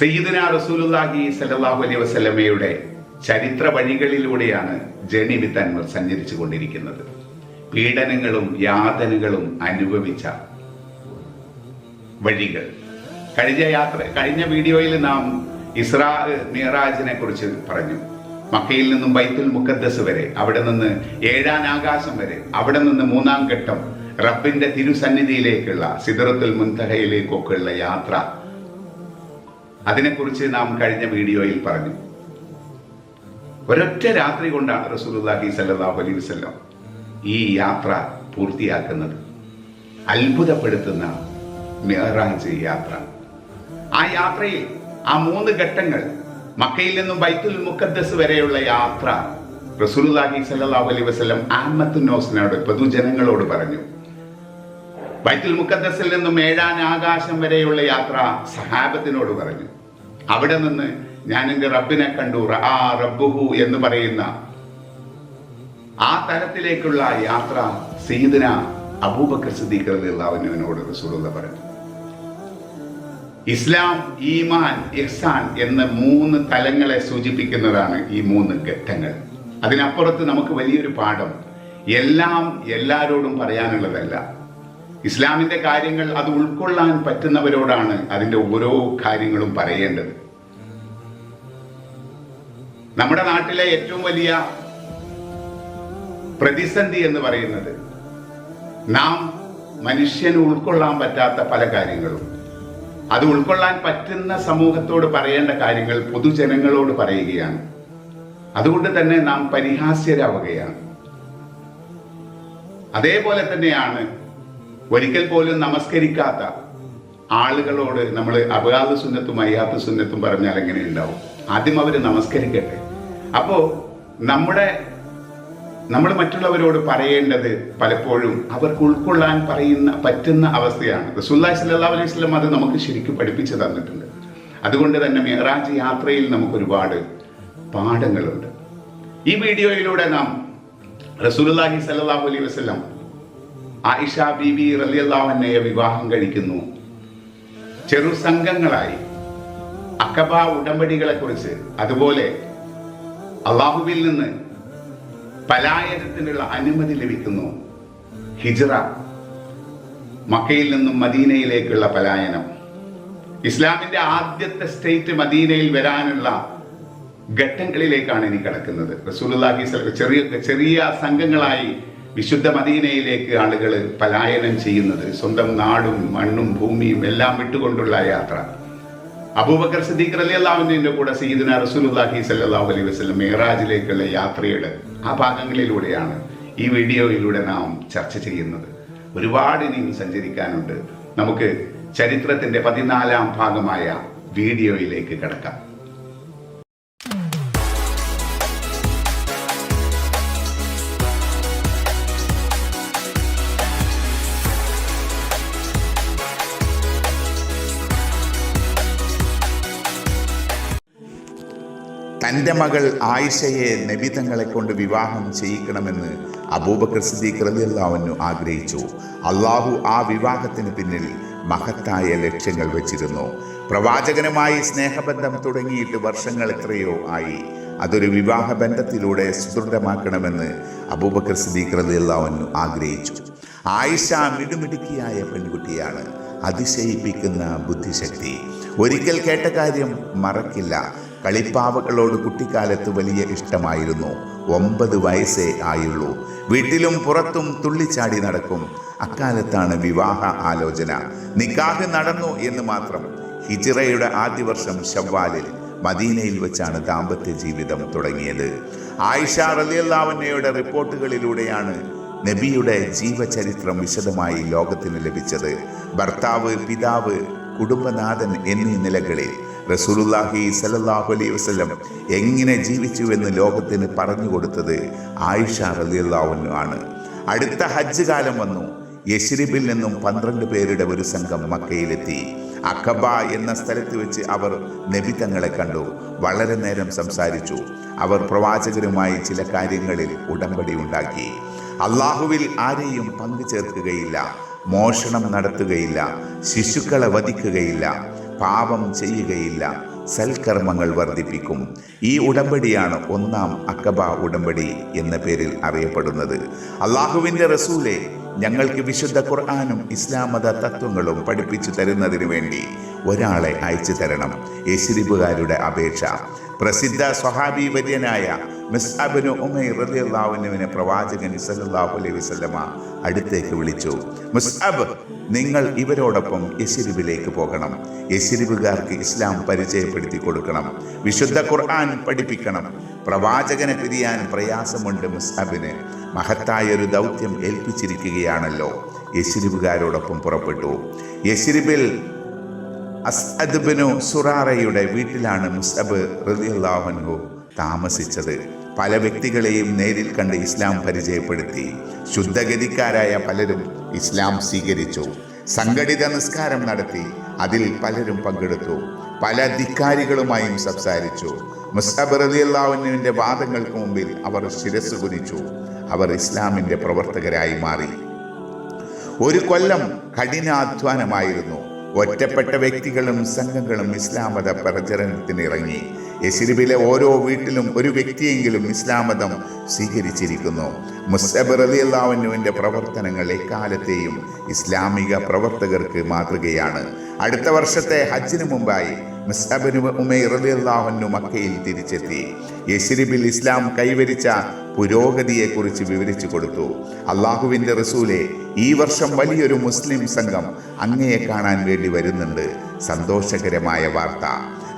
സയ്യിദന റസൂലുള്ളാഹി സല്ലല്ലാഹു അലൈഹി വസല്ലമയുടെ ചരിത്ര വഴികളിലൂടെയാണ് ജേണി വിത്ത് അൻവർ സഞ്ചരിച്ചു കൊണ്ടിരിക്കുന്നത് പീഡനങ്ങളും യാതനകളും അനുഭവിച്ച വഴികൾ. കഴിഞ്ഞ യാത്ര കഴിഞ്ഞ വീഡിയോയിൽ നാം ഇസ്രാ മിറാജിനെ കുറിച്ച് പറഞ്ഞു. മക്കയിൽ നിന്നും ബൈത്തുൽ മുക്കദ്ദസ് വരെ അവിടെ നിന്ന് ഏഴാം ആകാശം വരെ അവിടെ നിന്ന് മൂന്നാം ഘട്ടം റബ്ബിന്റെ തിരുസന്നിധിയിലേക്കുള്ള സിദറത്തുൽ മുൻതഹയിലേക്കൊക്കെയുള്ള യാത്ര അതിനെക്കുറിച്ച് നാം കഴിഞ്ഞ വീഡിയോയിൽ പറഞ്ഞു. ഒരൊറ്റ രാത്രി കൊണ്ടാണ് റസൂലുള്ളാഹി സല്ലല്ലാഹു അലൈഹി വസല്ലം ഈ യാത്ര പൂർത്തിയാക്കുന്നത്. അത്ഭുതപ്പെടുത്തുന്ന മെഹറാജ് യാത്ര. ആ യാത്രയിൽ ആ മൂന്ന് ഘട്ടങ്ങൾ മക്കയിൽ നിന്നും ബൈത്തുൽ മുഖദ്ദസ് വരെയുള്ള യാത്ര റസൂലുള്ളാഹി സല്ലല്ലാഹു അലൈഹി വസല്ലം ആമത്തുന്നോസിനോട് പൊതുജനങ്ങളോട് പറഞ്ഞു. ബൈത്തുൽ മുക്കദ്സിൽ നിന്നും ഏഴാൻ ആകാശം വരെയുള്ള യാത്ര സഹാബത്തിനോട് പറഞ്ഞു. അവിടെ നിന്ന് ഞാൻ എന്റെ റബ്ബിനെ കണ്ടു. ആ റബ്ബുഹു എന്ന് പറയുന്ന ആ തരത്തിലേക്കുള്ള യാത്ര സീദന അബൂബക്കർ സിദ്ദീഖ് റളിയല്ലാഹുവിനോട് റസൂലുള്ള പറഞ്ഞു. ഇസ്ലാം ഈമാൻ ഇഹ്സാൻ എന്ന മൂന്ന് തലങ്ങളെ സൂചിപ്പിക്കുന്നതാണ് ഈ മൂന്ന് ഘട്ടങ്ങൾ. അതിനപ്പുറത്ത് നമുക്ക് വലിയൊരു പാഠം. എല്ലാം എല്ലാരോടും പറയാനുള്ളതല്ല. ഇസ്ലാമിന്റെ കാര്യങ്ങൾ അത് ഉൾക്കൊള്ളാൻ പറ്റുന്നവരോടാണ് അതിന്റെ ഓരോ കാര്യങ്ങളും പറയേണ്ടത്. നമ്മുടെ നാട്ടിലെ ഏറ്റവും വലിയ പ്രതിസന്ധി എന്ന് പറയുന്നത് നാം മനുഷ്യന് ഉൾക്കൊള്ളാൻ പറ്റാത്ത പല കാര്യങ്ങളും. അത് ഉൾക്കൊള്ളാൻ പറ്റുന്ന സമൂഹത്തോട് പറയേണ്ട കാര്യങ്ങൾ പൊതുജനങ്ങളോട് പറയുകയാണ്. അതുകൊണ്ട് തന്നെ നാം പരിഹാസ്യരാവുകയാണ്. അതേപോലെ തന്നെയാണ് ഒരിക്കൽ പോലും നമസ്കരിക്കാത്ത ആളുകളോട് നമ്മൾ അപകാത സുന്നത്തും അയ്യാത്ത സുന്നത്തും പറഞ്ഞാൽ എങ്ങനെ ഉണ്ടാവും? ആദ്യം അവർ നമസ്കരിക്കട്ടെ. അപ്പോൾ നമ്മുടെ നമ്മൾ മറ്റുള്ളവരോട് പറയേണ്ടത് പലപ്പോഴും അവർക്ക് ഉൾക്കൊള്ളാൻ പറയുന്ന പറ്റുന്ന അവസ്ഥയാണ്. റസൂല്ലാഹി സ്വല്ലല്ലാഹു അലൈഹി വസല്ലം അത് നമുക്ക് ശരിക്കും പഠിപ്പിച്ചു തന്നിട്ടുണ്ട്. അതുകൊണ്ട് തന്നെ മെഹറാജ് യാത്രയിൽ നമുക്ക് ഒരുപാട് പാഠങ്ങളുണ്ട്. ഈ വീഡിയോയിലൂടെ നാം റസൂലുള്ളാഹി സല്ലാഹു അലൈഹി വസല്ലം ആയിഷ ബീബി റളിയല്ലാഹുവിനെ വിവാഹം കഴിക്കുന്നു. ചെറു സംഘങ്ങളായി. അക്കബ ഉടമ്പടികളെ കുറിച്ച് അതുപോലെ അള്ളാഹുവിൽ നിന്ന് പലായനത്തിനുള്ള അനുമതി ലഭിക്കുന്നു. ഹിജറ മക്കയിൽ നിന്നും മദീനയിലേക്കുള്ള പലായനം. ഇസ്ലാമിന്റെ ആദ്യത്തെ സ്റ്റേറ്റ് മദീനയിൽ വരാനുള്ള ഘട്ടങ്ങളിലേക്കാണ് ഇനി കിടക്കുന്നത്. സ്വല്ലല്ലാഹു ചെറിയ ചെറിയ സംഘങ്ങളായി വിശുദ്ധ മദീനയിലേക്ക് ആളുകൾ പലായനം ചെയ്യുന്നത് സ്വന്തം നാടും മണ്ണും ഭൂമിയും എല്ലാം വിട്ടുകൊണ്ടുള്ള യാത്ര അബൂബക്കർ സിദ്ദീഖ് അലി അള്ളാഹുവിന്റെ കൂടെ സീദിന റസൂലുല്ലാഹി സല്ലല്ലാഹു അലൈഹി വസല്ലം മേറാജിലേക്കുള്ള യാത്രയുടെ ആ ഭാഗങ്ങളിലൂടെയാണ് ഈ വീഡിയോയിലൂടെ നാം ചർച്ച ചെയ്യുന്നത്. ഒരുപാട് ഇനിയും സഞ്ചരിക്കാനുണ്ട്. നമുക്ക് ചരിത്രത്തിന്റെ പതിനാലാം ഭാഗമായ വീഡിയോയിലേക്ക് കിടക്കാം. തന്റെ മകൾ ആയിഷയെ നബിതങ്ങളെ കൊണ്ട് വിവാഹം ചെയ്യിക്കണമെന്ന് അബൂബക്കർ സിദ്ദീഖ് റളിയല്ലാഹു ആഗ്രഹിച്ചു. അള്ളാഹു ആ വിവാഹത്തിന് പിന്നിൽ മഹത്തായ ലക്ഷ്യങ്ങൾ വെച്ചിരുന്നു. പ്രവാചകനുമായി സ്നേഹബന്ധം തുടങ്ങിയിട്ട് വർഷങ്ങൾ എത്രയോ ആയി. അതൊരു വിവാഹ ബന്ധത്തിലൂടെ സുദൃഢമാക്കണമെന്ന് അബൂബക്കർ സിദ്ദീഖ് റളിയല്ലാഹു ആഗ്രഹിച്ചു. ആയിഷ മിടുമിടുക്കിയായ പെൺകുട്ടിയാണ്. അതിശയിപ്പിക്കുന്ന ബുദ്ധിശക്തി. ഒരിക്കൽ കേട്ട കാര്യം മറക്കില്ല. കളിപ്പാവകളോട് കുട്ടിക്കാലത്ത് വലിയ ഇഷ്ടമായിരുന്നു. ഒമ്പത് വയസ്സേ ആയുള്ളൂ. വീട്ടിലും പുറത്തും തുള്ളിച്ചാടി നടക്കും. അക്കാലത്താണ് വിവാഹ ആലോചന. നിക്കാഹ് നടന്നു എന്ന് മാത്രം. ഹിജിറയുടെ ആദ്യ വർഷം ഷവ്വാലിൽ മദീനയിൽ വെച്ചാണ് ദാമ്പത്യ ജീവിതം തുടങ്ങിയത്. ആയിഷ റലിയല്ലാവന്നയുടെ റിപ്പോർട്ടുകളിലൂടെയാണ് നബിയുടെ ജീവചരിത്രം വിശദമായി ലോകത്തിന് ലഭിച്ചത്. ഭർത്താവ് പിതാവ് കുടുംബനാഥൻ എന്നീ നിലകളിൽ റസൂലുല്ലാഹി സലല്ലാഹു അലൈഹി വസ്ലം എങ്ങനെ ജീവിച്ചുവെന്ന് ലോകത്തിന് പറഞ്ഞു കൊടുത്തത് ആയിഷ റളിയല്ലാഹു ആണ്. അടുത്ത ഹജ്ജ് കാലം വന്നു. യശ്രിബിൽ നിന്നും പന്ത്രണ്ട് പേരുടെ ഒരു സംഘം മക്കയിലെത്തി. അഖബ എന്ന സ്ഥലത്ത് വെച്ച് അവർ നബി തങ്ങളെ കണ്ടു. വളരെ നേരം സംസാരിച്ചു. അവർ പ്രവാചകരുമായി ചില കാര്യങ്ങളിൽ ഉടമ്പടി ഉണ്ടാക്കി. അള്ളാഹുവിൽ ആരെയും പങ്കു ചേർക്കുകയില്ല മോഷണം നടത്തുകയില്ല. ശിശുക്കളെ വധിക്കുകയില്ല. പാപം ചെയ്യുകയില്ല. സൽക്കർമ്മങ്ങൾ വർദ്ധിപ്പിക്കും. ഈ ഉടമ്പടിയാണ് ഒന്നാം അക്കബ ഉടമ്പടി എന്ന പേരിൽ അറിയപ്പെടുന്നത്. അള്ളാഹുവിന്റെ റസൂലെ ഞങ്ങൾക്ക് വിശുദ്ധ ഖുർആാനും ഇസ്ലാം മത തത്വങ്ങളും പഠിപ്പിച്ചു തരുന്നതിന് വേണ്ടി ഒരാളെ അയച്ചു തരണം. യശ്രിബുകാരുടെ അപേക്ഷ. പ്രസിദ്ധ സ്വഹാബി വര്യനായ മിസ്അബിന് ഉമൈർ റളിയല്ലാഹുവിനെ പ്രവാചകൻ സല്ലല്ലാഹു അലൈഹി അടുത്തേക്ക് വിളിച്ചു. മുസ്അബ് നിങ്ങൾ ഇവരോടൊപ്പം യശിരിബിലേക്ക് പോകണം. യശിരിബുകാർക്ക് ഇസ്ലാം പരിചയപ്പെടുത്തി കൊടുക്കണം. വിശുദ്ധ ഖുർആൻ പഠിപ്പിക്കണം. പ്രവാചകനെ പിരിയാൻ പ്രയാസമുണ്ട് മുസ്ഹബിന്. മഹത്തായ ഒരു ദൗത്യം ഏൽപ്പിച്ചിരിക്കുകയാണല്ലോ. യശിരിബുകാരോടൊപ്പം പുറപ്പെട്ടു. യശിരിബിൽ അസ്അദ്ബിനു സുറാറയുടെ വീട്ടിലാണ് മുസ്അബ് റളിയല്ലാഹു താമസിച്ചത്. പല വ്യക്തികളെയും നേരിൽ കണ്ട് ഇസ്ലാം പരിചയപ്പെടുത്തി. ശുദ്ധഗതിക്കാരായ പലരും ഇസ്ലാം സ്വീകരിച്ചു. സംഘടിത നിസ്കാരം നടത്തി അതിൽ പലരും പങ്കെടുത്തു. പല ധിക്കാരികളുമായും സംസാരിച്ചു. മുസ്അബ് അള്ളാഹുവിന്റെ വാദങ്ങൾക്ക് മുമ്പിൽ അവർ ശിരസ് കുനിച്ചു. അവർ ഇസ്ലാമിന്റെ പ്രവർത്തകരായി മാറി. ഒരു കൊല്ലം കഠിനാധ്വാനമായിരുന്നു. ഒറ്റപ്പെട്ട വ്യക്തികളും സംഘങ്ങളും ഇസ്ലാം മത പ്രചരണത്തിന് ഇറങ്ങി യശിരിബിലെ ഓരോ വീട്ടിലും ഒരു വ്യക്തിയെങ്കിലും ഇസ്ലാമതം സ്വീകരിച്ചിരിക്കുന്നു. മുസ്തബ് അലി അള്ളാഹുവിന്റെ പ്രവർത്തനങ്ങൾ എക്കാലത്തെയും ഇസ്ലാമിക പ്രവർത്തകർക്ക് മാതൃകയാണ്. അടുത്ത വർഷത്തെ ഹജ്ജിന് മുമ്പായി മുസ്തബിന് ഉമൈർ അലി അള്ളാഹുനു മക്കയിൽ തിരിച്ചെത്തി. യശിരിബിൽ ഇസ്ലാം കൈവരിച്ച പുരോഗതിയെക്കുറിച്ച് വിവരിച്ചു കൊടുത്തു. അള്ളാഹുവിന്റെ റസൂലെ ഈ വർഷം വലിയൊരു മുസ്ലിം സംഘം അങ്ങയെ കാണാൻ വേണ്ടി വരുന്നുണ്ട്. സന്തോഷകരമായ വാർത്ത.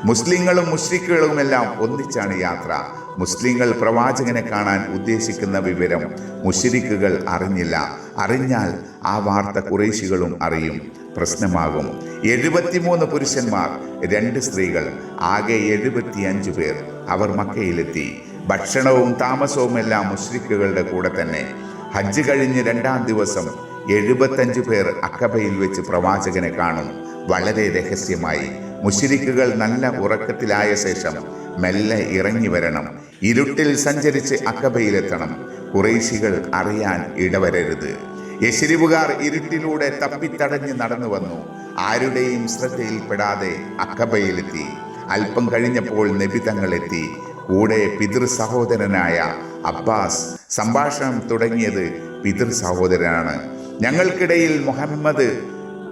മുസ്ലിങ്ങളും മുഷ്രിക്കുകളുമെല്ലാം ഒന്നിച്ചാണ് യാത്ര. മുസ്ലിങ്ങൾ പ്രവാചകനെ കാണാൻ ഉദ്ദേശിക്കുന്ന വിവരം മുഷിരിക്കുകൾ അറിഞ്ഞില്ല. അറിഞ്ഞാൽ ആ വാർത്ത കുറേശികളും അറിയും. പ്രശ്നമാകും. എഴുപത്തിമൂന്ന് പുരുഷന്മാർ രണ്ട് സ്ത്രീകൾ ആകെ എഴുപത്തിയഞ്ചു പേർ അവർ മക്കയിലെത്തി. ഭക്ഷണവും താമസവും എല്ലാം മുഷ്രിക്കുകളുടെ കൂടെ തന്നെ. ഹജ്ജ് കഴിഞ്ഞ് രണ്ടാം ദിവസം എഴുപത്തഞ്ചു പേർ അക്കബയിൽ വെച്ച് പ്രവാചകനെ കാണും. വളരെ രഹസ്യമായി. മുഷിരിക്കുകൾ നല്ല ഉറക്കത്തിലായ ശേഷം മെല്ലെ ഇറങ്ങി വരണം. ഇരുട്ടിൽ സഞ്ചരിച്ച് അക്കബയിലെത്തണം. കുറേശികൾ അറിയാൻ ഇടവരരുത്. യശരിവുകാർ ഇരുട്ടിലൂടെ തപ്പിത്തടഞ്ഞ് നടന്നു വന്നു. ആരുടെയും ശ്രദ്ധയിൽപ്പെടാതെ അക്കബയിലെത്തി. അല്പം കഴിഞ്ഞപ്പോൾ നബി തങ്ങളെത്തി. കൂടെ പിതൃ സഹോദരനായ അബ്ബാസ്. സംഭാഷണം തുടങ്ങിയത് പിതൃ സഹോദരനാണ് ഞങ്ങൾക്കിടയിൽ മുഹമ്മദ്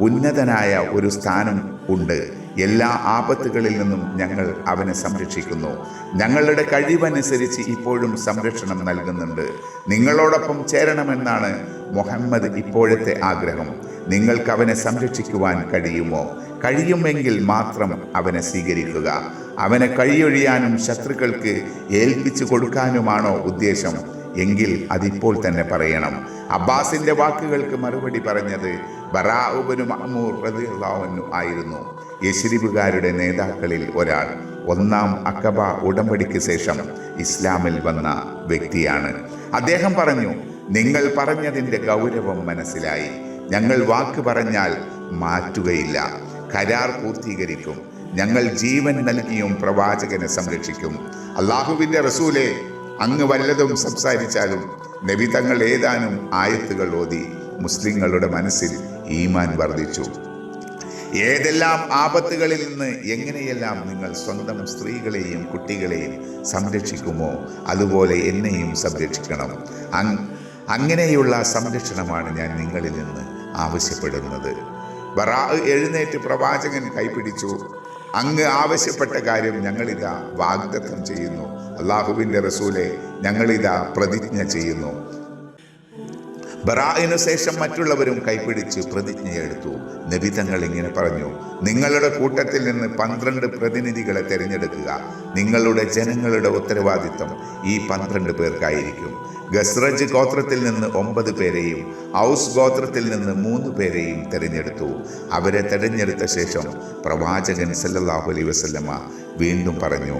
ഉന്നതനായ ഒരു സ്ഥാനം ഉണ്ട്. എല്ലാ ആപത്തുകളിൽ നിന്നും ഞങ്ങൾ അവനെ സംരക്ഷിക്കുന്നു. ഞങ്ങളുടെ കഴിവനുസരിച്ച് ഇപ്പോഴും സംരക്ഷണം നൽകുന്നുണ്ട്. നിങ്ങളോടൊപ്പം ചേരണമെന്നാണ് മുഹമ്മദ് ഇപ്പോഴത്തെ ആഗ്രഹം. നിങ്ങൾക്ക് അവനെ സംരക്ഷിക്കുവാൻ കഴിയുമോ? കഴിയുമെങ്കിൽ മാത്രം അവനെ സ്വീകരിക്കുക. അവനെ കഴിയൊഴിയാനും ശത്രുക്കൾക്ക് ഏൽപ്പിച്ചു കൊടുക്കാനുമാണോ ഉദ്ദേശം? എങ്കിൽ അതിപ്പോൾ തന്നെ പറയണം. അബ്ബാസിന്റെ വാക്കുകൾക്ക് മറുപടി പറഞ്ഞത് ബറാഉബനു മഹ്മൂർ റളിയല്ലാഹു ആയിരുന്നു. യശ്രിബുകാരുടെ നേതാക്കളിൽ ഒരാൾ ഒന്നാം അക്കബ ഉടമ്പടിക്ക് ശേഷം ഇസ്ലാമിൽ വന്ന വ്യക്തിയാണ്. അദ്ദേഹം പറഞ്ഞു നിങ്ങൾ പറഞ്ഞതിന്റെ ഗൗരവം മനസ്സിലായി. ഞങ്ങൾ വാക്ക് പറഞ്ഞാൽ മാറ്റുകയില്ല. കരാർ പൂർത്തീകരിക്കും. ഞങ്ങൾ ജീവൻ നൽകിയും പ്രവാചകനെ സംരക്ഷിക്കും. അള്ളാഹുവിന്റെ റസൂലെ അങ്ങ് വല്ലതും സംസാരിച്ചാലും നബി തങ്ങൾ ഏതാനും ആയത്തുകൾ ഓതി മുസ്ലിങ്ങളുടെ മനസ്സിൽ ഈമാൻ വർദ്ധിച്ചു. ഏതെല്ലാം ആപത്തുകളിൽ നിന്ന് എങ്ങനെയെല്ലാം നിങ്ങൾ സ്വന്തം സ്ത്രീകളെയും കുട്ടികളെയും സംരക്ഷിക്കുമോ അതുപോലെ എന്നെയും സംരക്ഷിക്കണം. അങ് അങ്ങനെയുള്ള സംരക്ഷണമാണ് ഞാൻ നിങ്ങളിൽ നിന്ന് ആവശ്യപ്പെടുന്നത്. ബറാ എഴുന്നേറ്റ് പ്രവാചകൻ കൈപിടിച്ചു. അങ്ങ് ആവശ്യപ്പെട്ട കാര്യം ഞങ്ങളിതാ വാഗ്ദത്തം ചെയ്യുന്നു. അള്ളാഹുവിന്റെ റസൂലെ ഞങ്ങളിതാ പ്രതിജ്ഞ ചെയ്യുന്നു. ബറായിനു ശേഷം മറ്റുള്ളവരും കൈപിടിച്ച് പ്രതിജ്ഞയെടുത്തു. നബി തങ്ങൾ ഇങ്ങനെ പറഞ്ഞു നിങ്ങളുടെ കൂട്ടത്തിൽ നിന്ന് പന്ത്രണ്ട് പ്രതിനിധികളെ തിരഞ്ഞെടുക്കുക. നിങ്ങളുടെ ജനങ്ങളുടെ ഉത്തരവാദിത്തം ഈ പന്ത്രണ്ട് പേർക്കായിരിക്കും. ഗസ്രജ് ഗോത്രത്തിൽ നിന്ന് ഒമ്പത് പേരെയും ഔസ് ഗോത്രത്തിൽ നിന്ന് മൂന്ന് പേരെയും തിരഞ്ഞെടുത്തു. അവരെ തിരഞ്ഞെടുത്ത ശേഷം പ്രവാചകൻ സല്ലല്ലാഹു അലൈഹി വസല്ലമ വീണ്ടും പറഞ്ഞു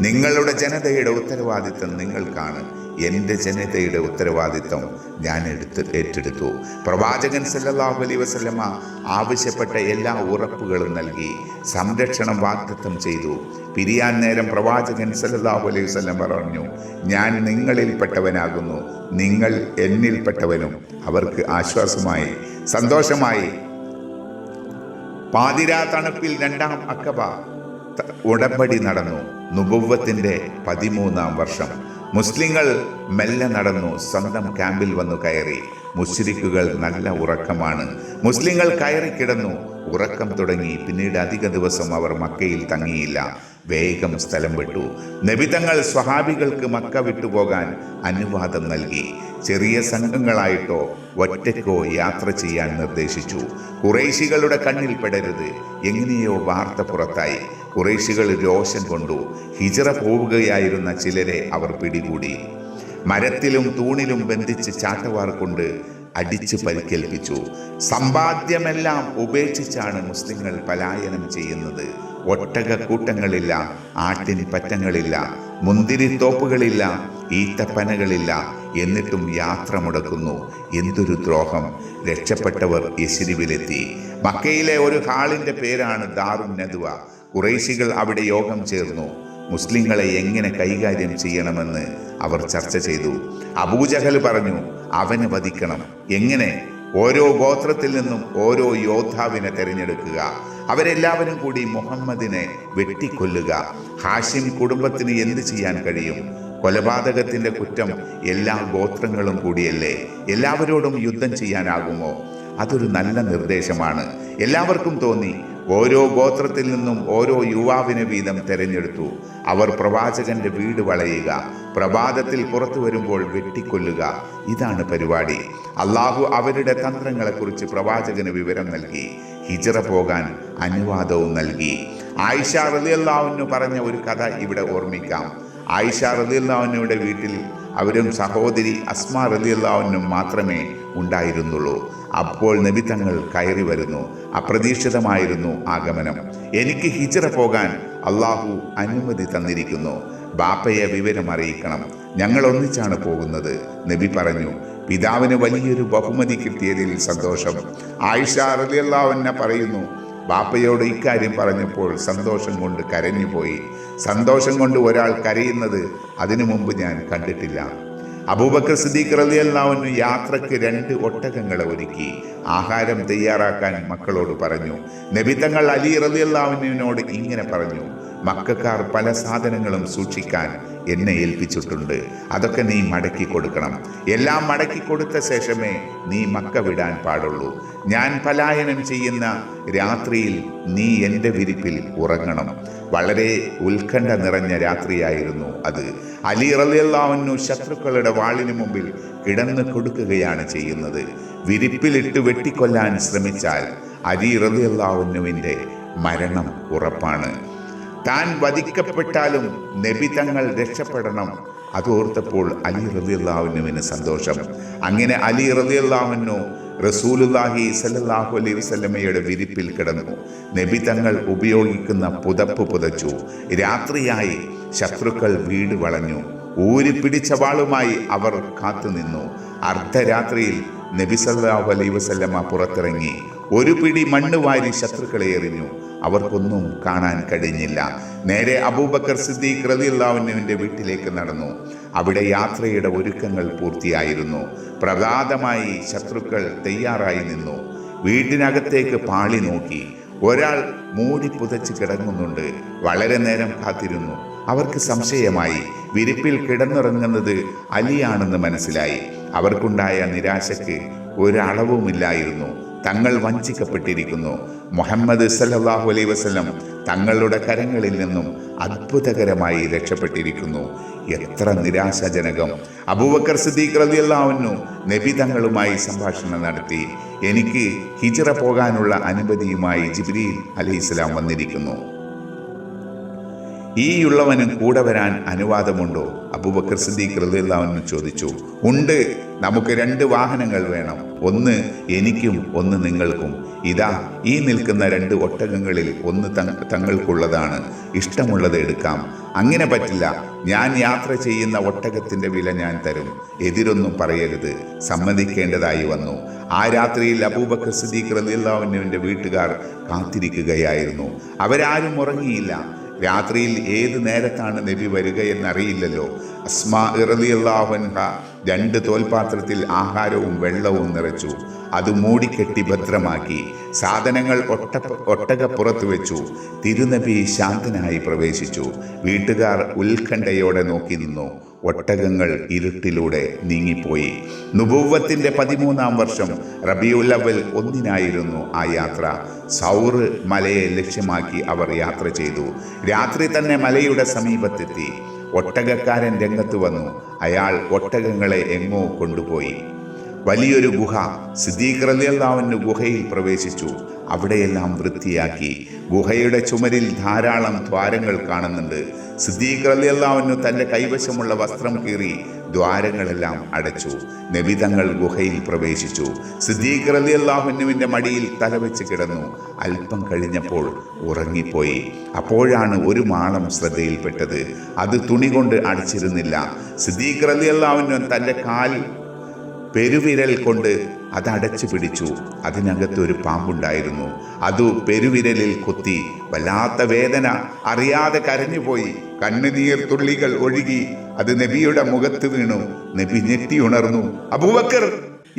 നിങ്ങളുടെ ജനതയുടെ ഉത്തരവാദിത്തം നിങ്ങൾക്കാണ്. എന്റെ ജനതയുടെ ഉത്തരവാദിത്വം ഞാൻ എടുത്ത് ഏറ്റെടുത്തു. പ്രവാചകൻ സല്ലല്ലാഹു അലൈ വസല്ലമ ആവശ്യപ്പെട്ട എല്ലാ ഉറപ്പുകളും നൽകി സംരക്ഷണം വാഗ്ദത്തം ചെയ്തു. പിരിയാൻ നേരം പ്രവാചകൻ സല്ലല്ലാഹു അലൈഹി വസല്ലം പറഞ്ഞു ഞാൻ നിങ്ങളിൽപ്പെട്ടവനാകുന്നു നിങ്ങൾ എന്നിൽപ്പെട്ടവനും. അവർക്ക് ആശ്വാസമായി സന്തോഷമായി. പാതിരാ തണുപ്പിൽ രണ്ടാം അക്കബ ഉടമ്പടി നടന്നു നുബുവത്തിന്റെ പതിമൂന്നാം വർഷം. മുസ്ലിങ്ങൾ മെല്ലെ നടന്നു സ്വന്തം ക്യാമ്പിൽ വന്നു കയറി. മുസ്ലിക്കുകൾ നല്ല ഉറക്കമാണ്. മുസ്ലിങ്ങൾ കയറി കിടന്നു. ഉറക്കം തുടങ്ങി. പിന്നീട് അധിക ദിവസം അവർ മക്കയിൽ തങ്ങിയില്ല. വേഗം സ്ഥലം വിട്ടു. നബിതങ്ങൾ സ്വഹാബികൾക്ക് മക്ക വിട്ടുപോകാൻ അനുവാദം നൽകി. ചെറിയ സംഘങ്ങളായിട്ടോ ഒറ്റയ്ക്കോ യാത്ര ചെയ്യാൻ നിർദ്ദേശിച്ചു. കുറേശികളുടെ കണ്ണിൽ പെടരുത്. എങ്ങനെയോ വാർത്ത പുറത്തായി. കുറേശികൾ രോഷം കൊണ്ടു ഹിജറ പോവുകയായിരുന്ന ചിലരെ അവർ പിടികൂടി. മരത്തിലും തൂണിലും ബന്ധിച്ച് ചാട്ടവാർ കൊണ്ട് അടിച്ച് പരിക്കേൽപ്പിച്ചു. സമ്പാദ്യമെല്ലാം ഉപേക്ഷിച്ചാണ് മുസ്ലിങ്ങൾ പലായനം ചെയ്യുന്നത്. ഒട്ടകക്കൂട്ടങ്ങളില്ല ആട്ടിന് പറ്റങ്ങളില്ല മുന്തിരിത്തോപ്പുകളില്ല ഈത്തപ്പനകളില്ല എന്നിട്ടും യാത്ര മുടക്കുന്നു. എന്തൊരു ദ്രോഹം! രക്ഷപ്പെട്ടവർ യശിരിവിലെത്തി. മക്കയിലെ ഒരു ഹാളിന്റെ പേരാണ് ദാറുൻ നദ്വ. കുറേശികൾ അവിടെ യോഗം ചേർന്നു. മുസ്ലിങ്ങളെ എങ്ങനെ കൈകാര്യം ചെയ്യണമെന്ന് അവർ ചർച്ച ചെയ്തു. അബൂജഹൽ പറഞ്ഞു അവനെ വധിക്കണം. എങ്ങനെ? ഓരോ ഗോത്രത്തിൽ നിന്നും ഓരോ യോദ്ധാവിനെ തിരഞ്ഞെടുക്കുക. അവരെല്ലാവരും കൂടി മുഹമ്മദിനെ വെട്ടിക്കൊല്ലുക. ഹാഷിം കുടുംബത്തിന് എന്ത് ചെയ്യാൻ കഴിയും? കൊലപാതകത്തിന്റെ കുറ്റം എല്ലാ ഗോത്രങ്ങളും കൂടിയല്ലേ? എല്ലാവരോടും യുദ്ധം ചെയ്യാനാകുമോ? അതൊരു നല്ല നിർദ്ദേശമാണ്. എല്ലാവർക്കും തോന്നി ഓരോ ഗോത്രത്തിൽ നിന്നും ഓരോ യുവാവിനെ വീതം തെരഞ്ഞെടുത്തു. അവർ പ്രവാചകന്റെ വീട് വളയുക പ്രഭാതത്തിൽ പുറത്തു വരുമ്പോൾ വെട്ടിക്കൊല്ലുക. ഇതാണ് പരിപാടി. അള്ളാഹു അവരുടെ തന്ത്രങ്ങളെക്കുറിച്ച് പ്രവാചകന് വിവരം നൽകി. ഹിജറ പോകാൻ അനുവാദവും നൽകി. ആയിഷ റലിയല്ലാവിനു പറഞ്ഞ ഒരു കഥ ഇവിടെ ഓർമ്മിക്കാം. ആയിഷ റലിയല്ലാവിനുടെ വീട്ടിൽ അവരും സഹോദരി അസ്മ റലിയല്ലാവുന്നും മാത്രമേ ഉണ്ടായിരുന്നുള്ളൂ. അപ്പോൾ നബി തങ്ങൾ കയറി വരുന്നു. അപ്രതീക്ഷിതമായിരുന്നു ആഗമനം. എനിക്ക് ഹിജറ പോകാൻ അള്ളാഹു അനുമതി തന്നിരിക്കുന്നു. ബാപ്പയെ വിവരം അറിയിക്കണം. ഞങ്ങൾ ഒന്നിച്ചാണ് പോകുന്നത്. നബി പറഞ്ഞു പിതാവിന് വലിയൊരു ബഹുമതി കിട്ടിയതിൽ സന്തോഷം. ആയിഷ റലിയല്ലാവന്ന പറയുന്നു ബാപ്പയോട് ഇക്കാര്യം പറഞ്ഞപ്പോൾ സന്തോഷം കൊണ്ട് കരഞ്ഞുപോയി. സന്തോഷം കൊണ്ട് ഒരാൾ കരയുന്നത് അതിനു മുമ്പ് ഞാൻ കണ്ടിട്ടില്ല. അബൂബക്കർ സിദ്ദീഖ് റളിയല്ലാഹുവിന് യാത്രയ്ക്ക് രണ്ട് ഒട്ടകങ്ങളെ ഒരുക്കി. ആഹാരം തയ്യാറാക്കാൻ മക്കളോട് പറഞ്ഞു. നബിത്തങ്ങൾ അലി റളിയല്ലാഹുവിനോട് ഇങ്ങനെ പറഞ്ഞു. മക്കാർ പല സാധനങ്ങളും സൂക്ഷിക്കാൻ എന്നെ ഏൽപ്പിച്ചിട്ടുണ്ട്. അതൊക്കെ നീ മടക്കി കൊടുക്കണം. എല്ലാം മടക്കി കൊടുത്ത ശേഷമേ നീ മക്ക വിടാൻ പാടുള്ളൂ. ഞാൻ പലായനം ചെയ്യുന്ന രാത്രിയിൽ നീ എന്റെ വിരിപ്പിൽ ഉറങ്ങണം. വളരെ ഉത്കണ്ഠ നിറഞ്ഞ രാത്രിയായിരുന്നു അത്. അലി റലിയല്ലാവുന്നു ശത്രുക്കളുടെ വാളിനു മുമ്പിൽ കിടന്ന് കൊടുക്കുകയാണ് ചെയ്യുന്നത്. വിരിപ്പിലിട്ട് വെട്ടിക്കൊല്ലാൻ ശ്രമിച്ചാൽ അലി റലിയല്ലാവുന്നുവിന്റെ മരണം ഉറപ്പാണ്. താൻ വധിക്കപ്പെട്ടാലും നബി തങ്ങൾ രക്ഷപ്പെടണം. അതോർത്തപ്പോൾ അലി റതിയുള്ളാവിനുവിന് സന്തോഷം. അങ്ങനെ അലി റതിയുള്ളാവിനു റസൂലുല്ലാഹി സല്ലാഹു അലൈഹി വസ്ലമയുടെ വിരിപ്പിൽ കിടന്നു. നബി തങ്ങൾ ഉപയോഗിക്കുന്ന പുതപ്പ് പുതച്ചു. രാത്രിയായി ശത്രുക്കൾ വീട് വളഞ്ഞു. ഊരി പിടിച്ച വാളുമായി അവർ കാത്തുനിന്നു. അർദ്ധരാത്രിയിൽ നബി സല്ലാഹു അലൈഹി വസല്ലമ പുറത്തിറങ്ങി. ഒരു പിടി മണ്ണ് വാരി ശത്രുക്കളെ എറിഞ്ഞു. അവർക്കൊന്നും കാണാൻ കഴിഞ്ഞില്ല. നേരെ അബൂബക്കർ സിദ്ദീഖ് റളിയല്ലാഹുവിന്റെ വീട്ടിലേക്ക് നടന്നു. അവിടെ യാത്രയുടെ ഒരുക്കങ്ങൾ പൂർത്തിയായിരുന്നു. പ്രഭാതമായി ശത്രുക്കൾ തയ്യാറായി നിന്നു. വീട്ടിനകത്തേക്ക് പാളി നോക്കി. ഒരാൾ മൂടി പുതച്ച് കിടങ്ങുന്നുണ്ട് വളരെ നേരം കാത്തിരുന്നു. അവർക്ക് സംശയമായി വിരിപ്പിൽ കിടന്നുറങ്ങുന്നത് അലിയാണെന്ന് മനസ്സിലായി. അവർക്കുണ്ടായ നിരാശയ്ക്ക് ഒരളവുമില്ലായിരുന്നു. തങ്ങൾ വഞ്ചിക്കപ്പെട്ടിരിക്കുന്നു. മുഹമ്മദ് സല്ലല്ലാഹു അലൈ വസ്ലം തങ്ങളുടെ കരങ്ങളിൽ നിന്നും അത്ഭുതകരമായി രക്ഷപ്പെട്ടിരിക്കുന്നു. എത്ര നിരാശാജനകം. അബൂബക്കർ സിദ്ദീഖ് റളിയല്ലാഹുവിനു നബി തങ്ങളുമായി സംഭാഷണം നടത്തി. എനിക്ക് ഹിജറ പോകാനുള്ള അനുമതിയുമായി ജിബ്രീൽ അലൈഹിസ്സലാം വന്നിരിക്കുന്നു. ഈയുള്ളവനും കൂടെ വരാൻ അനുവാദമുണ്ടോ? അബൂബക്കർ സിദ്ദീഖ് റളിയല്ലാഹു ചോദിച്ചു. ഉണ്ട്. നമുക്ക് രണ്ട് വാഹനങ്ങൾ വേണം. ഒന്ന് എനിക്കും ഒന്ന് നിങ്ങൾക്കും. ഇതാ ഈ നിൽക്കുന്ന രണ്ട് ഒട്ടകങ്ങളിൽ ഒന്ന് തങ്ങ- തങ്ങൾക്കുള്ളതാണ്. ഇഷ്ടമുള്ളത് എടുക്കാം. അങ്ങനെ പറ്റില്ല. ഞാൻ യാത്ര ചെയ്യുന്ന ഒട്ടകത്തിന്റെ വില ഞാൻ തരും. എതിരൊന്നും പറയരുത്. സമ്മതിക്കേണ്ടതായി വന്നു. ആ രാത്രിയിൽ അബൂബക്കർ സിദ്ദീഖ് റളിയല്ലാഹുവിന്റെ വീട്ടുകാർ കാത്തിരിക്കുകയായിരുന്നു. അവരാരും ഉറങ്ങിയില്ല. രാത്രിയിൽ ഏത് നേരത്താണ് നബി വരിക എന്നറിയില്ലല്ലോ. രണ്ട് തോൽപാത്രത്തിൽ ആഹാരവും വെള്ളവും നിറച്ചു. അത് മൂടിക്കെട്ടി ഭദ്രമാക്കി. സാധനങ്ങൾ ഒട്ട പുറത്തു വെച്ചു. തിരുനബി ശാന്തനായി പ്രവേശിച്ചു. വീട്ടുകാർ ഉത്കണ്ഠയോടെ നോക്കി നിന്നു. ഒട്ടകങ്ങൾ ഇരുട്ടിലൂടെ നീങ്ങിപ്പോയി. നുപൂവത്തിന്റെ പതിമൂന്നാം വർഷം റബിയുല്ലവൽ ഒന്നിനായിരുന്നു ആ യാത്ര. സൗറ് മലയെ ലക്ഷ്യമാക്കി അവർ യാത്ര ചെയ്തു. രാത്രി തന്നെ മലയുടെ സമീപത്തെത്തി. ഒട്ടകക്കാരൻ രംഗത്ത് വന്നു. അയാൾ ഒട്ടകങ്ങളെ എങ്ങോ കൊണ്ടുപോയി. വലിയൊരു ഗുഹ സിദ്ദീഖ് ഗുഹയിൽ പ്രവേശിച്ചു. അവിടെയെല്ലാം വൃത്തിയാക്കി. ഗുഹയുടെ ചുമരിൽ ധാരാളം ദ്വാരങ്ങൾ കാണുന്നുണ്ട്. സിദ്ദീഖ് തന്റെ കൈവശമുള്ള വസ്ത്രം കീറി ദ്വാരങ്ങളെല്ലാം അടച്ചു. നബിതങ്ങൾ ഗുഹയിൽ പ്രവേശിച്ചു. സിദ്ദീഖ് അള്ളാഹുനുവിന്റെ മടിയിൽ തലവെച്ച് കിടന്നു. അല്പം കഴിഞ്ഞപ്പോൾ ഉറങ്ങിപ്പോയി. അപ്പോഴാണ് ഒരു മാളം ശ്രദ്ധയിൽപ്പെട്ടത്. അത് തുണി കൊണ്ട് അടച്ചിരുന്നില്ല. സിദ്ദീഖ് അള്ളാഹുനു തന്റെ കാൽ പെരുവിരൽ കൊണ്ട് അത് അടച്ചു പിടിച്ചു. അതിനകത്ത് ഒരു പാമ്പുണ്ടായിരുന്നു. അത് പെരുവിരലിൽ കൊത്തി വല്ലാത്ത വേദന. അറിയാതെ കരഞ്ഞുപോയി. കണ്ണുനീർ തുള്ളികൾ ഒഴുകി. അത് നബിയുടെ മുഖത്ത് വീണു. നബി ഞെട്ടി ഉണർന്നു. അബൂബക്കർ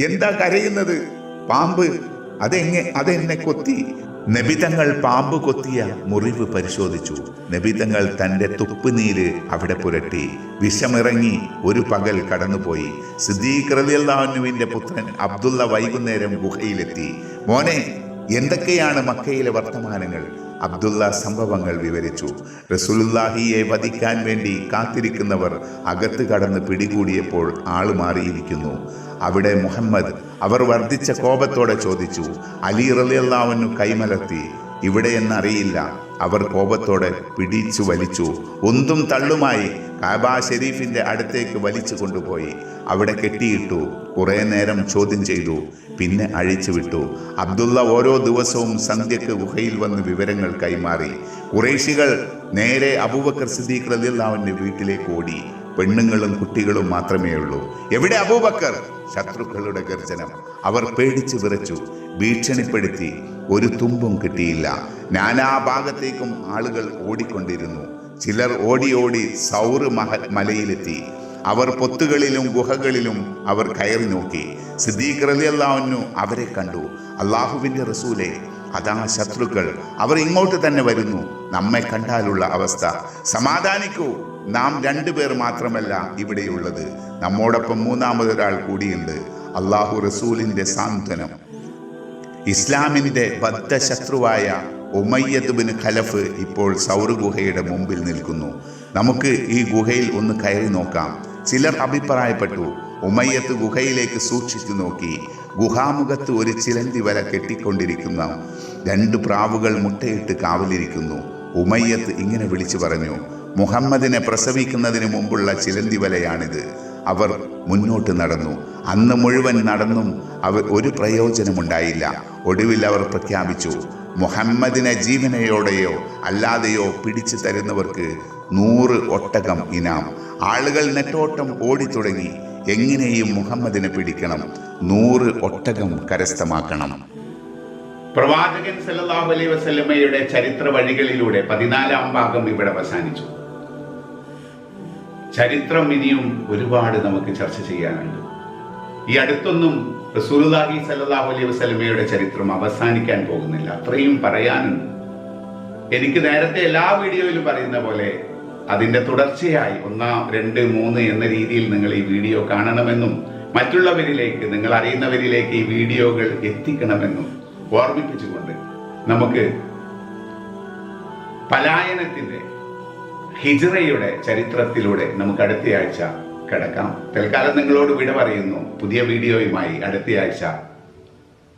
എന്താ കരയുന്നത്? പാമ്പ് അതെങ്ങെ അതെന്നെ കൊത്തി. നബിതങ്ങൾ പാമ്പ് കൊത്തിയ മുറിവ് പരിശോധിച്ചു. നബിതങ്ങൾ തന്റെ തുപ്പുനീര് അവിടെ പുരട്ടി. വിഷമിറങ്ങി ഒരു പകൽ കടന്നുപോയി. സിദ്ദീഖ് റലിയല്ലാഹുവിന്റെ പുത്രൻ അബ്ദുള്ള വൈകുന്നേരം ഗുഹയിലെത്തി. മോനെ എന്തൊക്കെയാണ് മക്കയിലെ വർത്തമാനങ്ങൾ? അബ്ദുള്ള സംഭവങ്ങൾ വിവരിച്ചു. റസൂലുല്ലാഹിയെ വധിക്കാൻ വേണ്ടി കാത്തിരിക്കുന്നവർ അകത്ത് കടന്ന് പിടികൂടിയപ്പോൾ ആൾ മാറിയിരിക്കുന്നു. അവിടെ മുഹമ്മദ് അവർ വർദ്ധിച്ച കോപത്തോടെ ചോദിച്ചു അലി റലിയല്ലാവനു കൈമലർത്തി ഇവിടെ എന്നറിയില്ല. അവർ കോപത്തോടെ പിടിച്ചു വലിച്ചു. ഒന്നും തള്ളുമായി. കാബ ഷെരീഫിന്റെ അടുത്തേക്ക് വലിച്ചു കൊണ്ടുപോയി. അവിടെ കെട്ടിയിട്ടു കുറേ നേരം ചോദ്യം ചെയ്തു പിന്നെ അഴിച്ചുവിട്ടു അബ്ദുള്ള ഓരോ ദിവസവും സന്ധ്യക്ക് ഗുഹയിൽ വന്ന് വിവരങ്ങൾ കൈമാറി. കുറേശികൾ നേരെ അബൂബക്കർ സിദ്ദീഖ് റലിയല്ലാവിന്റെ വീട്ടിലേക്ക് ഓടി. പെണ്ണുങ്ങളും കുട്ടികളും മാത്രമേ ഉള്ളൂ എവിടെ അബൂബക്കർ? ശത്രുക്കളുടെ ഗർജനം. അവർ പേടിച്ചു വിറച്ചു ഭീഷണിപ്പെടുത്തി ഒരു തുമ്പും കിട്ടിയില്ല. നാനാഭാഗത്തേക്കും ആളുകൾ ഓടിക്കൊണ്ടിരുന്നു. ചിലർ ഓടി ഓടി സൗറ് മഹ മലയിലെത്തി. അവർ പൊത്തുകളിലും ഗുഹകളിലും അവർ കയറി നോക്കി. സിദ്ദീഖ് അവരെ കണ്ടു. അള്ളാഹുവിന്റെ റസൂലെ അതാ ശത്രുക്കൾ. അവർ ഇങ്ങോട്ട് തന്നെ വരുന്നു. നമ്മെ കണ്ടാലുള്ള അവസ്ഥ. സമാധാനിക്കൂ. നാം രണ്ടുപേർ മാത്രമല്ല ഇവിടെയുള്ളത്. നമ്മോടൊപ്പം മൂന്നാമതൊരാൾ കൂടിയുണ്ട്. അള്ളാഹു റസൂലിന്റെ സാന്ത്വനം. ഇസ്ലാമിന്റെ ബദ്ധശത്രുവായ ഉമയ്യദ് ബിൻ ഖലഫ് ഇപ്പോൾ സൗർ ഗുഹയുടെ മുമ്പിൽ നിൽക്കുന്നു. നമുക്ക് ഈ ഗുഹയിൽ ഒന്ന് കയറി നോക്കാം. ചിലർ അഭിപ്രായപ്പെട്ടു ഉമയ്യത്ത് ഗുഹയിലേക്ക് സൂക്ഷിച്ചു നോക്കി. ഗുഹാമുഖത്ത് ഒരു ചിലന്തി വല കെട്ടിക്കൊണ്ടിരിക്കുന്ന രണ്ട് പ്രാവുകൾ മുട്ടയിട്ട് കാവലിരിക്കുന്നു. ഉമയ്യത്ത് ഇങ്ങനെ വിളിച്ചു പറഞ്ഞു മുഹമ്മദിനെ പ്രസവിക്കുന്നതിന് മുമ്പുള്ള ചിലന്തി വലയാണിത് അവർ മുന്നോട്ട് നടന്നു. അന്ന് മുഴുവൻ നടന്നും അവർ ഒരു പ്രയോജനമുണ്ടായില്ല. ഒടുവിൽ അവർ പ്രഖ്യാപിച്ചു മുഹമ്മദിനെ ജീവനയോടെയോ അല്ലാതെയോ പിടിച്ചു തരുന്നവർക്ക് നൂറ് ഒട്ടകം ഇനാം. ആളുകൾ നെട്ടോട്ടം ഓടിത്തുടങ്ങി. എങ്ങനെയും മുഹമ്മദിനെ പിടിക്കണം. നൂറ് ഒട്ടകം കരസ്ഥമാക്കണം. പ്രവാചകൻ സല്ലാഹു അലൈ വസല്ലമയുടെ ചരിത്ര വഴികളിലൂടെ പതിനാലാം ഭാഗം ഇവിടെ അവസാനിച്ചു. ചരിത്രം ഇനിയും ഒരുപാട് നമുക്ക് ചർച്ച ചെയ്യാനുണ്ട്. ഈ അടുത്തൊന്നും റസൂലുള്ളാഹി സല്ലല്ലാഹു അലൈഹി വസല്ലമയുടെ ചരിത്രം അവസാനിക്കാൻ പോകുന്നില്ല. അത്രയും പറയാനുണ്ട്. എനിക്ക് നേരത്തെ എല്ലാ വീഡിയോയിലും പറയുന്ന പോലെ അതിന്റെ തുടർച്ചയായി ഒന്നാം രണ്ട് മൂന്ന് എന്ന രീതിയിൽ നിങ്ങൾ ഈ വീഡിയോ കാണണമെന്നും മറ്റുള്ളവരിലേക്ക് നിങ്ങൾ അറിയുന്നവരിലേക്ക് ഈ വീഡിയോകൾ എത്തിക്കണമെന്നും ഓർമ്മിപ്പിച്ചുകൊണ്ട് നമുക്ക് പലായനത്തിന്റെ ഹിജ്റയുടെ ചരിത്രത്തിലൂടെ നമുക്ക് അടുത്തയാഴ്ച കിടക്കാം. തൽക്കാലം നിങ്ങളോട് വിട പറയുന്നു. പുതിയ വീഡിയോയുമായി അടുത്തയാഴ്ച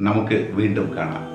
നമുക്ക് വീണ്ടും കാണാം.